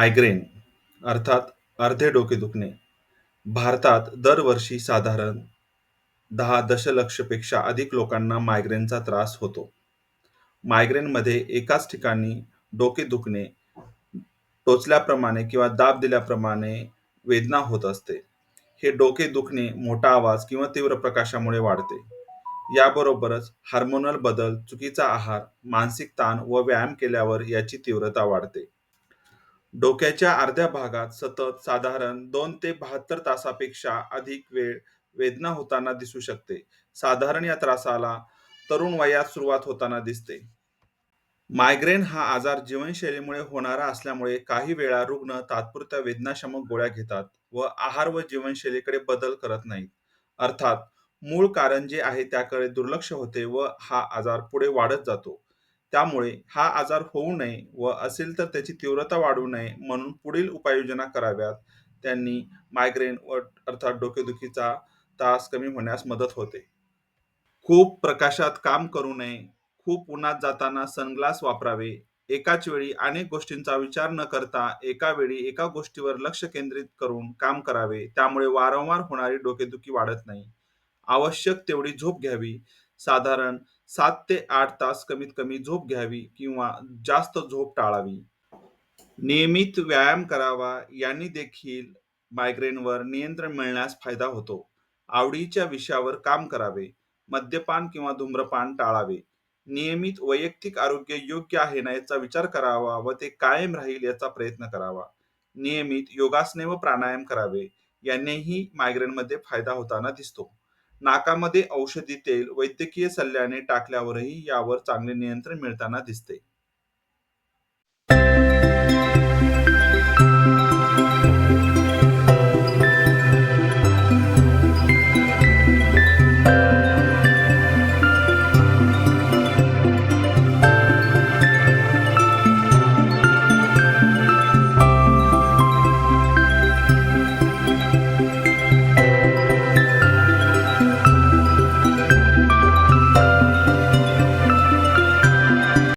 Migraine अर्थात अर्धे डोके दुखणे भारतात दरवर्षी साधारण दहा दशलक्षपेक्षा अधिक लोकांना मायग्रेनचा त्रास होतो. मायग्रेनमध्ये एकाच ठिकाणी डोके दुखणे, टोचल्याप्रमाणे किंवा दाब दिल्याप्रमाणे वेदना होत असते. हे डोके दुखणे मोठा आवाज किंवा तीव्र प्रकाशामुळे वाढते. याबरोबरच हार्मोनल बदल, चुकीचा आहार, मानसिक ताण व व्यायाम केल्यावर याची तीव्रता वाढते. डोक्याच्या अर्ध्या भागात सतत साधारण दोन ते बहात्तर तासापेक्षा अधिक वेळ वेदना होताना दिसू शकते. साधारण या त्रासाला तरुण वयात सुरुवात होताना दिसते. मायग्रेन हा आजार जीवनशैलीमुळे होणारा असल्यामुळे काही वेळा रुग्ण तात्पुरत्या वेदनाशमक गोळ्या घेतात व आहार व जीवनशैलीकडे बदल करत नाहीत. अर्थात मूळ कारण जे आहे त्याकडे दुर्लक्ष होते व हा आजार पुढे वाढत जातो. त्यामुळे हा आजार होऊ नये व असेल तर त्याची तीव्रता वाढू नये म्हणून पुढील उपाययोजना कराव्यात. त्यांनी मायग्रेन व अर्थात डोकेदुखीचा त्रास कमी होण्यास मदत होते. खूप प्रकाशात काम करू नये. खूप उन्हात जाताना सनग्लास वापरावे. एकाच वेळी अनेक गोष्टींचा विचार न करता एका वेळी एका गोष्टीवर लक्ष केंद्रित करून काम करावे. त्यामुळे वारंवार होणारी डोकेदुखी वाढत नाही. आवश्यक तेवढी झोप घ्यावी. साधारण सात ते आठ तास कमीत कमी झोप घ्यावी किंवा जास्त झोप टाळावी. नियमित व्यायाम करावा. यांनी देखील मायग्रेनवर नियंत्रण मिळण्यास फायदा होतो. आवडीच्या विषयावर काम करावे. मद्यपान किंवा धूम्रपान टाळावे. नियमित वैयक्तिक आरोग्य योग्य आहे ना याचा विचार करावा व ते कायम राहील याचा प्रयत्न करावा. नियमित योगासने व प्राणायाम करावे. यांनीही मायग्रेनमध्ये फायदा होताना दिसतो. नाकामध्ये औषधी तेल वैद्यकीय सल्ल्याने टाकल्यावरही यावर चांगले नियंत्रण मिळताना दिसते.